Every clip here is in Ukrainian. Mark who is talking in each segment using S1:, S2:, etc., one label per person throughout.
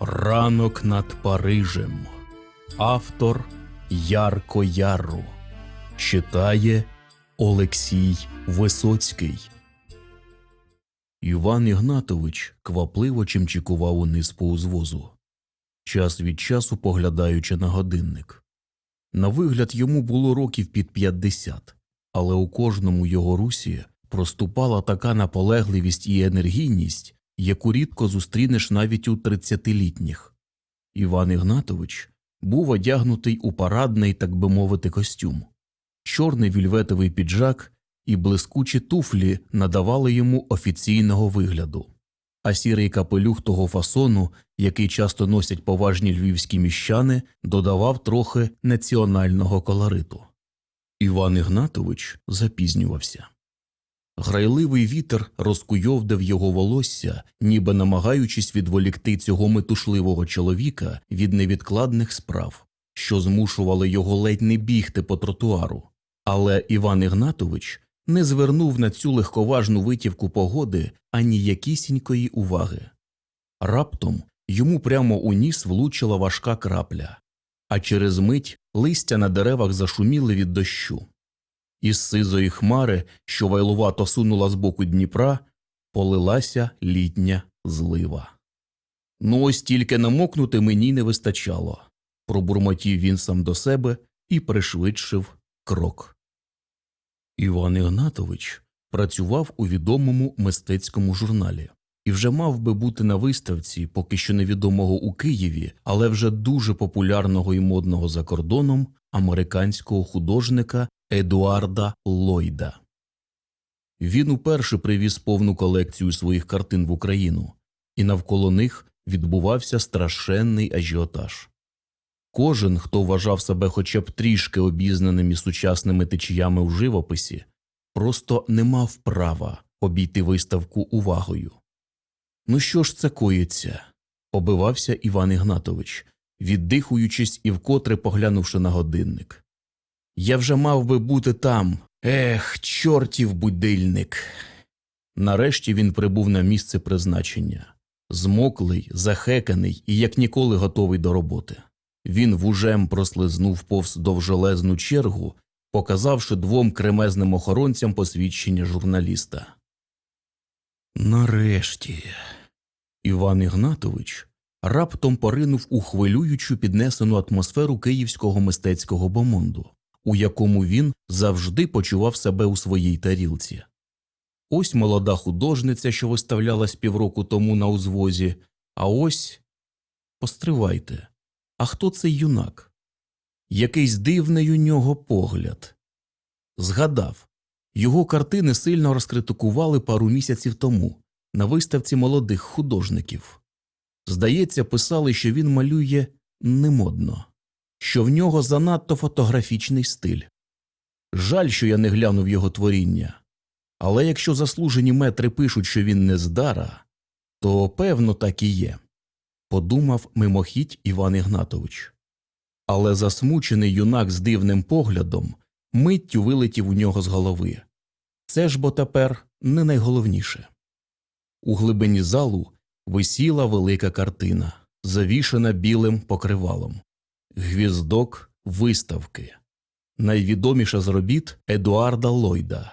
S1: Ранок над Парижем. Автор Ярко Яру. Читає Олексій Висоцький. Іван Ігнатович квапливо чимчикував униз по узвозу, час від часу поглядаючи на годинник. На вигляд йому було років під 50, але у кожному його русі проступала така наполегливість і енергійність, яку рідко зустрінеш навіть у тридцятилітніх. Іван Ігнатович був одягнутий у парадний, так би мовити, костюм. Чорний вільветовий піджак і блискучі туфлі надавали йому офіційного вигляду, а сірий капелюх того фасону, який часто носять поважні львівські міщани, додавав трохи національного колориту. Іван Ігнатович запізнювався. Грайливий вітер розкуйовдив його волосся, ніби намагаючись відволікти цього метушливого чоловіка від невідкладних справ, що змушували його ледь не бігти по тротуару. Але Іван Ігнатович не звернув на цю легковажну витівку погоди ані якісінької уваги. Раптом йому прямо у ніс влучила важка крапля, а через мить листя на деревах зашуміли від дощу. Із сизої хмари, що вайлувато сунула з боку Дніпра, полилася літня злива. Ну ось тільки намокнути мені не вистачало, пробурмотів він сам до себе і пришвидшив крок. Іван Ігнатович працював у відомому мистецькому журналі і вже мав би бути на виставці, поки що невідомого у Києві, але вже дуже популярного і модного за кордоном американського художника Едуарда Ллойда. Він уперше привіз повну колекцію своїх картин в Україну, і навколо них відбувався страшенний ажіотаж. Кожен, хто вважав себе хоча б трішки обізнаним із сучасними течіями в живописі, просто не мав права обійти виставку увагою. Ну що ж це коїться? побивався Іван Ігнатович, віддихуючись і вкотре поглянувши на годинник. Я вже мав би бути там. Ех, чортів будильник. Нарешті він прибув на місце призначення, змоклий, захеканий і як ніколи готовий до роботи. Він вужем прослизнув повз довжелезну чергу, показавши двом кремезним охоронцям посвідчення журналіста. Нарешті Іван Ігнатович раптом поринув у хвилюючу піднесену атмосферу київського мистецького бомонду, у якому він завжди почував себе у своїй тарілці. Ось молода художниця, що виставлялась півроку тому на узвозі, а ось постривайте. А хто цей юнак? Якийсь дивний у нього погляд. Згадав його картини сильно розкритикували пару місяців тому на виставці молодих художників. Здається, писали, що він малює немодно, що в нього занадто фотографічний стиль. Жаль, що я не глянув його творіння. Але якщо заслужені метри пишуть, що він не здара, то певно так і є подумав мимохідь Іван Ігнатович. Але засмучений юнак з дивним поглядом миттю вилетів у нього з голови. Це ж бо тепер не найголовніше. У глибині залу висіла велика картина, завішана білим покривалом, гвіздок виставки, найвідоміша з робіт Едуарда Ллойда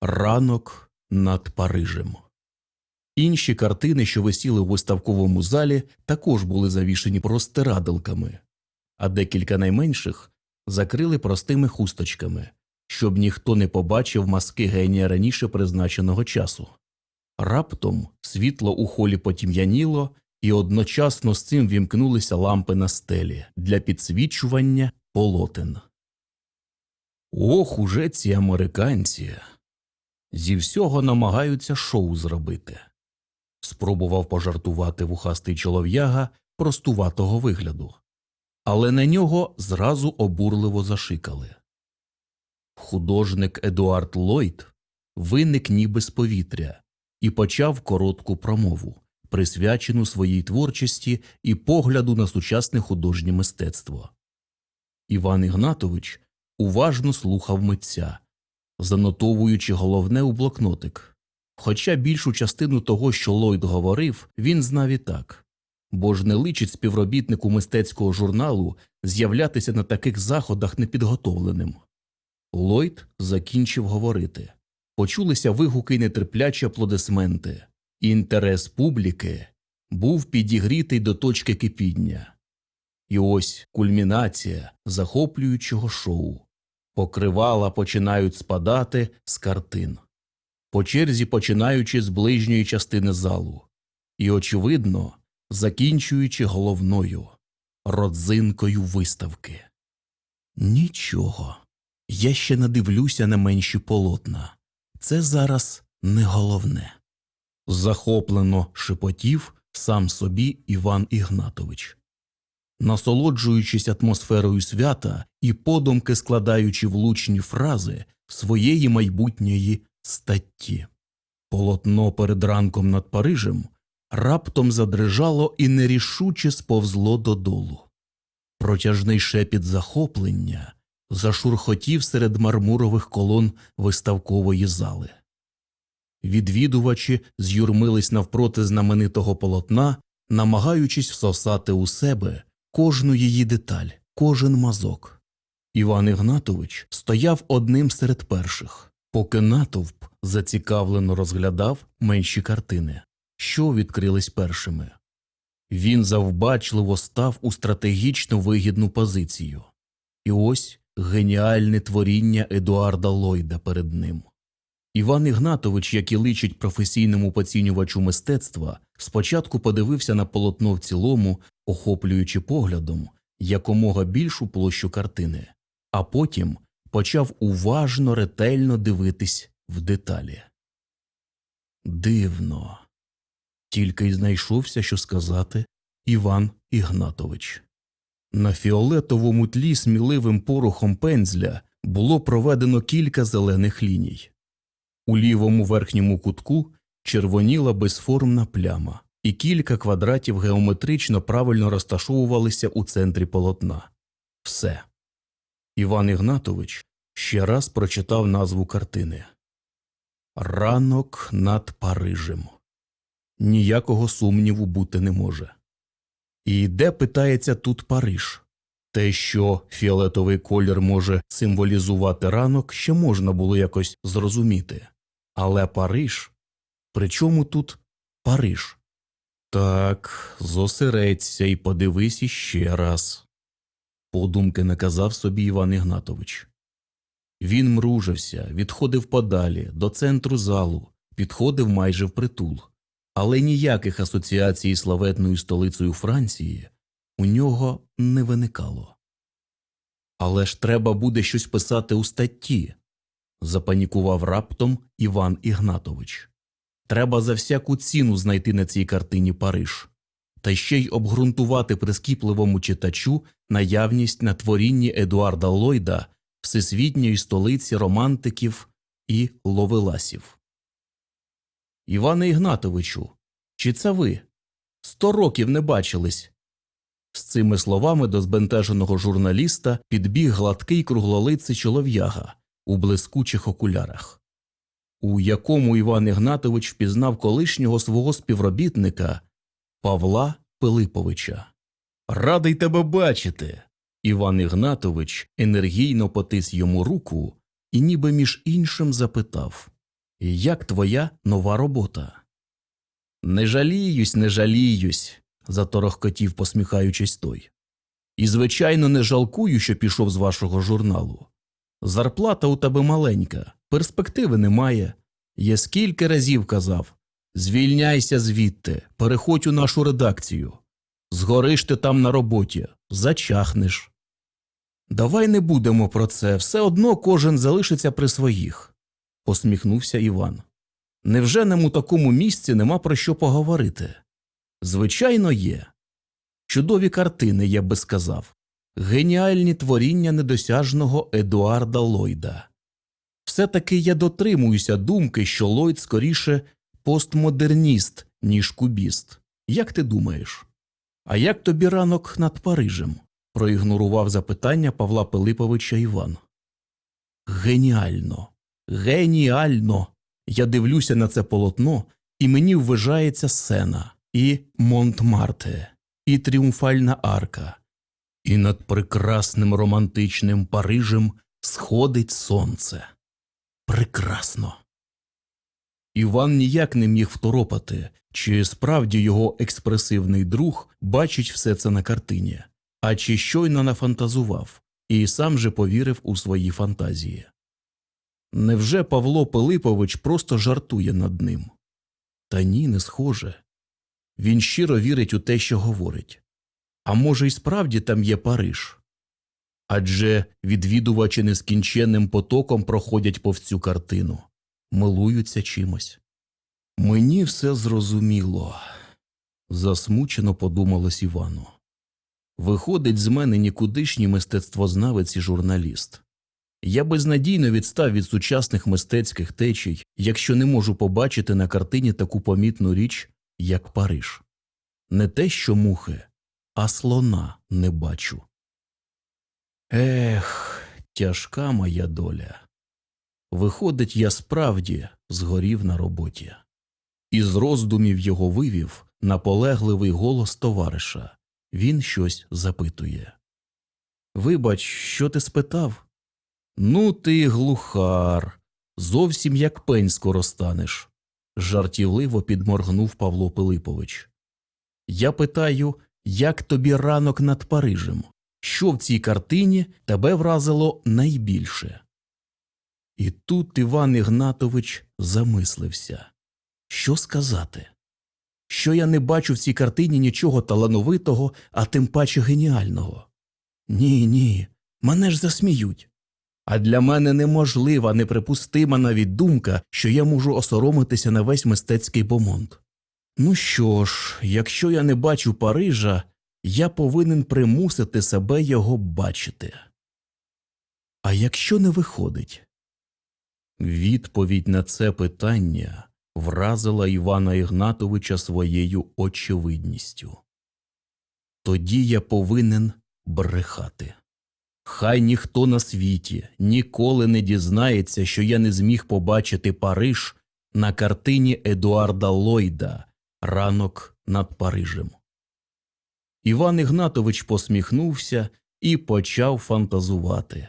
S1: Ранок над Парижем. Інші картини, що висіли у виставковому залі, також були завішені простираделками, а декілька найменших закрили простими хусточками, щоб ніхто не побачив маски генія раніше призначеного часу. Раптом світло у холі потім'яніло, і одночасно з цим вімкнулися лампи на стелі для підсвічування полотен. Ох, уже ці американці зі всього намагаються шоу зробити спробував пожартувати вухастий чолов'яга простуватого вигляду, але на нього зразу обурливо зашикали. Художник Едуард Ллойд виник ніби з повітря і почав коротку промову, присвячену своїй творчості і погляду на сучасне художнє мистецтво. Іван Ігнатович уважно слухав митця, занотовуючи головне у блокнотик. Хоча більшу частину того, що Ллойд говорив, він знав і так. бо ж не личить співробітнику мистецького журналу з'являтися на таких заходах непідготовленим. Ллойд закінчив говорити. Почулися вигуки й нетерплячі аплодисменти. Інтерес публіки був підігрітий до точки кипіння. І ось кульмінація захоплюючого шоу. Покривала починають спадати з картин, по черзі починаючи з ближньої частини залу, і, очевидно, закінчуючи головною родзинкою виставки. Нічого, я ще надивлюся на менші полотна. Це зараз не головне. Захоплено шепотів сам собі Іван Ігнатович. Насолоджуючись атмосферою свята і подумки складаючи влучні фрази своєї майбутньої статті. Полотно перед ранком над Парижем раптом задрижало і нерішуче сповзло додолу. Протяжний шепіт захоплення зашурхотів серед мармурових колон виставкової зали. Відвідувачі з'юрмились навпроти знаменитого полотна, намагаючись всосати у себе кожну її деталь, кожен мазок. Іван Ігнатович стояв одним серед перших, поки натовп зацікавлено розглядав менші картини, що відкрились першими. Він завбачливо став у стратегічно вигідну позицію. І ось геніальне творіння Едуарда Ллойда перед ним. Іван Ігнатович, як і личить професійному поцінювачу мистецтва, спочатку подивився на полотно в цілому, охоплюючи поглядом якомога більшу площу картини, а потім почав уважно, ретельно дивитись в деталі. Дивно. Тільки й знайшовся, що сказати Іван Ігнатович. На фіолетовому тлі сміливим порухом пензля було проведено кілька зелених ліній. У лівому верхньому кутку червоніла безформна пляма, і кілька квадратів геометрично правильно розташовувалися у центрі полотна. Все. Іван Ігнатович ще раз прочитав назву картини Ранок над Парижем. Ніякого сумніву бути не може. І де питається тут Париж? Те, що фіолетовий колір може символізувати ранок, ще можна було якось зрозуміти. Але Париж? При чому тут Париж? Так, зосередься і подивись іще раз, подумки наказав собі Іван Ігнатович. Він мружився, відходив подалі, до центру залу, підходив майже впритул, але ніяких асоціацій з славетною столицею Франції у нього не виникало. Але ж треба буде щось писати у статті, запанікував раптом Іван Ігнатович. Треба за всяку ціну знайти на цій картині Париж, та ще й обґрунтувати прискіпливому читачу наявність на творінні Едуарда Ллойда всесвітньої столиці романтиків і ловеласів. Іване Ігнатовичу, чи це ви? Сто років не бачились. З цими словами до збентеженого журналіста підбіг гладкий круглолиций чолов'яга у блискучих окулярах, у якому Іван Ігнатович впізнав колишнього свого співробітника Павла Пилиповича. Радий тебе бачити. Іван Ігнатович енергійно потис йому руку і ніби між іншим запитав Як твоя нова робота? Не жаліюсь, не жаліюсь, заторохкотів, посміхаючись той. І, звичайно, не жалкую, що пішов з вашого журналу. Зарплата у тебе маленька, перспективи немає. Я скільки разів казав звільняйся звідти, переходь у нашу редакцію. Згориш ти там на роботі, зачахнеш. Давай не будемо про це, все одно кожен залишиться при своїх, посміхнувся Іван. Невже нам у такому місці нема про що поговорити? Звичайно, є. Чудові картини, я би сказав, геніальні творіння недосяжного Едуарда Ллойда. Все таки я дотримуюся думки, що Ллойд скоріше постмодерніст, ніж кубіст. Як ти думаєш? А як тобі ранок над Парижем? проігнорував запитання Павла Пилиповича Іван. Геніально, геніально. Я дивлюся на це полотно, і мені вважається сцена і Монтмарте, і тріумфальна арка, і над прекрасним романтичним Парижем сходить сонце. Прекрасно. Іван ніяк не міг второпати, чи справді його експресивний друг бачить все це на картині, а чи щойно нафантазував, і сам же повірив у свої фантазії. Невже Павло Пилипович просто жартує над ним? Та ні, не схоже. Він щиро вірить у те, що говорить. А може, й справді там є Париж? Адже відвідувачі нескінченним потоком проходять повз цю картину, милуються чимось. Мені все зрозуміло, засмучено подумалось Івану. Виходить з мене нікудишній мистецтвознавець і журналіст. Я безнадійно відстав від сучасних мистецьких течій, якщо не можу побачити на картині таку помітну річ, як Париж. Не те, що мухи, а слона не бачу. Ех, тяжка моя доля. Виходить, я справді згорів на роботі. Із роздумів його вивів наполегливий голос товариша. Він щось запитує. Вибач, що ти спитав? Ну, ти глухар, зовсім як пень скоро станеш, жартівливо підморгнув Павло Пилипович. Я питаю, як тобі ранок над Парижем? Що в цій картині тебе вразило найбільше? І тут Іван Ігнатович замислився що сказати? Що я не бачу в цій картині нічого талановитого, а тим паче геніального. Ні, ні, мене ж засміють. А для мене неможлива, неприпустима навіть думка, що я можу осоромитися на весь мистецький бомонд. Ну що ж, якщо я не бачу Парижа, я повинен примусити себе його бачити. А якщо не виходить? Відповідь на це питання вразила Івана Ігнатовича своєю очевидністю. Тоді я повинен брехати. Хай ніхто на світі ніколи не дізнається, що я не зміг побачити Париж на картині Едуарда Ллойда Ранок над Парижем. Іван Ігнатович посміхнувся і почав фантазувати.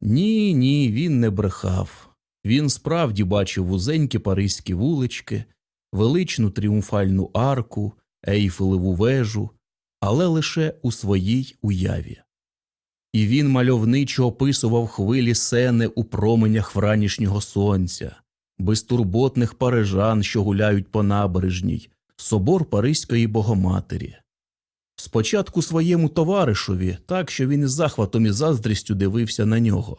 S1: Ні, ні, він не брехав. Він справді бачив вузенькі паризькі вулички, величну тріумфальну арку, ейфелеву вежу, але лише у своїй уяві. І він мальовничо описував хвилі сени у променях вранішнього сонця, безтурботних парижан, що гуляють по набережній, собор Паризької Богоматері. Спочатку своєму товаришові, так що він із захватом і заздрістю дивився на нього,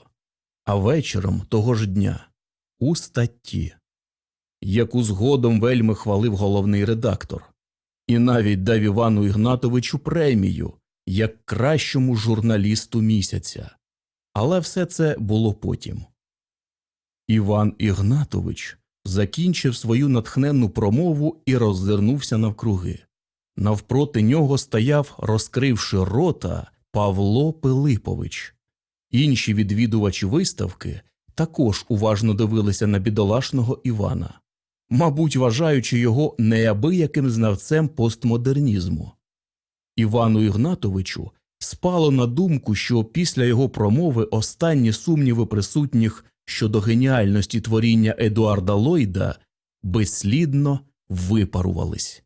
S1: а вечором того ж дня у статті, яку згодом вельми хвалив головний редактор, і навіть дав Івану Ігнатовичу премію як кращому журналісту місяця. Але все це було потім. Іван Ігнатович закінчив свою натхненну промову і роззирнувся навкруги. Навпроти нього стояв, розкривши рота, Павло Пилипович. Інші відвідувачі виставки також уважно дивилися на бідолашного Івана, мабуть, вважаючи його неабияким знавцем постмодернізму. Івану Ігнатовичу спало на думку, що після його промови останні сумніви присутніх щодо геніальності творіння Едуарда Ллойда безслідно випарувались.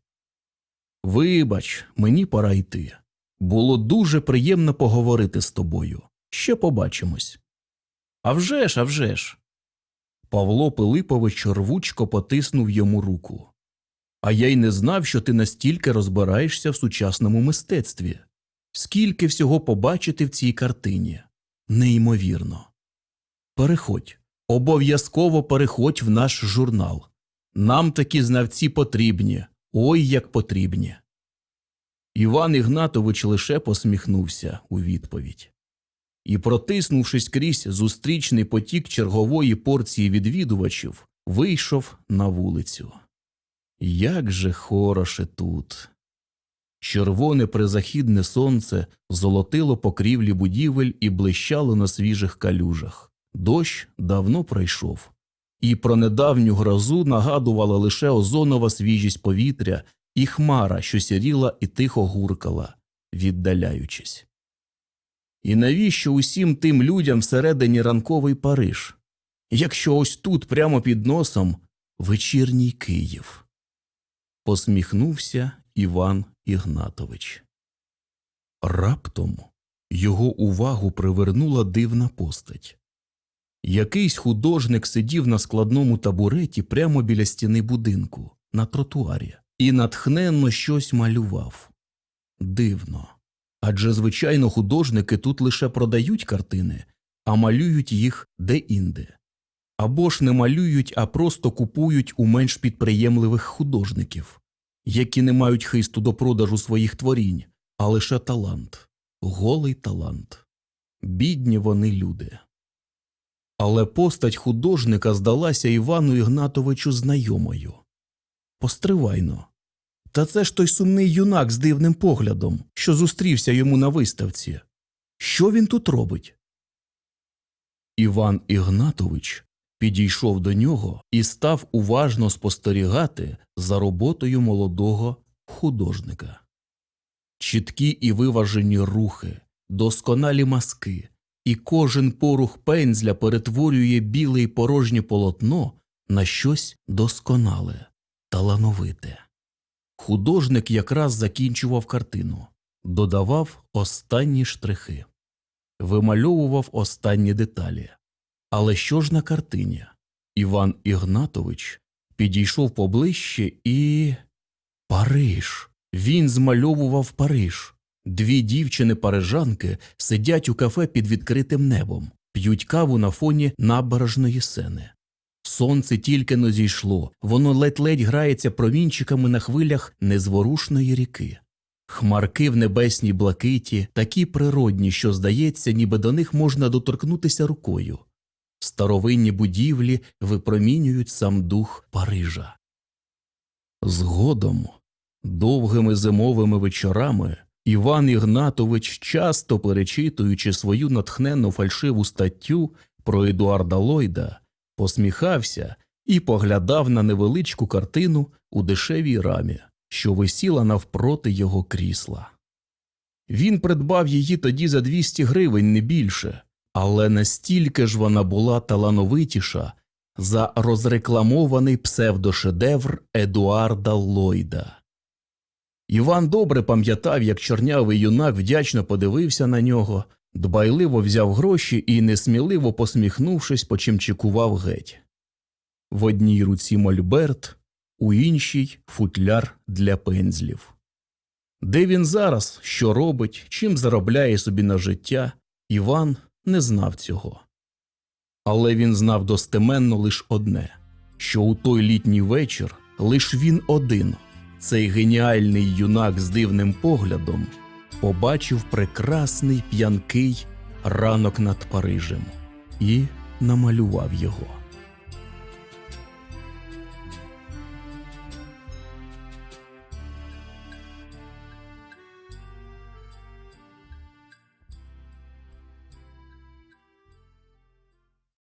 S1: Вибач, мені пора йти. Було дуже приємно поговорити з тобою. Ще побачимось. «А вже ж, а вже ж!» Павло Пилипович рвучко потиснув йому руку. А я й не знав, що ти настільки розбираєшся в сучасному мистецтві. Скільки всього побачити в цій картині. Неймовірно. Переходь, обов'язково переходь в наш журнал. Нам такі знавці потрібні, ой як потрібні. Іван Ігнатович лише посміхнувся у відповідь і, протиснувшись крізь зустрічний потік чергової порції відвідувачів, вийшов на вулицю. Як же хороше тут. Червоне призахідне сонце золотило покрівлі будівель і блищало на свіжих калюжах. Дощ давно пройшов, і про недавню грозу нагадувала лише озонова свіжість повітря і хмара, що сіріла і тихо гуркала, віддаляючись. І навіщо усім тим людям всередині ранковий Париж, якщо ось тут, прямо під носом, вечірній Київ? Посміхнувся Іван Ігнатович. Раптом його увагу привернула дивна постать. Якийсь художник сидів на складному табуреті прямо біля стіни будинку, на тротуарі, і натхненно щось малював. Дивно. Адже, звичайно, художники тут лише продають картини, а малюють їх де-інде. Або ж не малюють, а просто купують у менш підприємливих художників, які не мають хисту до продажу своїх творінь, а лише талант, голий талант. Бідні вони люди. Але постать художника здалася Івану Ігнатовичу знайомою. Постривайно. Та це ж той сумний юнак з дивним поглядом, що зустрівся йому на виставці. Що він тут робить? Іван Ігнатович підійшов до нього і став уважно спостерігати за роботою молодого художника. Чіткі і виважені рухи, досконалі маски, і кожен порух пензля перетворює біле й порожнє полотно на щось досконале, талановите. Художник якраз закінчував картину, додавав останні штрихи, вимальовував останні деталі. Але що ж на картині? Іван Ігнатович підійшов поближче і. Париж. Він змальовував Париж. Дві дівчини-парижанки сидять у кафе під відкритим небом, п'ють каву на фоні набережної сени. Сонце тільки но зійшло, воно ледь-ледь грається промінчиками на хвилях незворушної ріки. Хмарки в небесній блакиті такі природні, що, здається, ніби до них можна доторкнутися рукою. Старовинні будівлі випромінюють сам дух Парижа. Згодом, довгими зимовими вечорами, Іван Ігнатович, часто перечитуючи свою натхненну фальшиву статтю про Едуарда Ллойда, посміхався і поглядав на невеличку картину у дешевій рамі, що висіла навпроти його крісла. Він придбав її тоді за 200 гривень не більше, але настільки ж вона була талановитіша за розрекламований псевдошедевр Едуарда Ллойда. Іван добре пам'ятав, як чорнявий юнак вдячно подивився на нього, дбайливо взяв гроші і, несміливо посміхнувшись, почимчикував геть. В одній руці мольберт, у іншій футляр для пензлів. Де він зараз, що робить, чим заробляє собі на життя, Іван не знав цього. Але він знав достеменно лише одне що у той літній вечір лише він один, цей геніальний юнак з дивним поглядом, побачив прекрасний п'янкий ранок над Парижем і намалював його.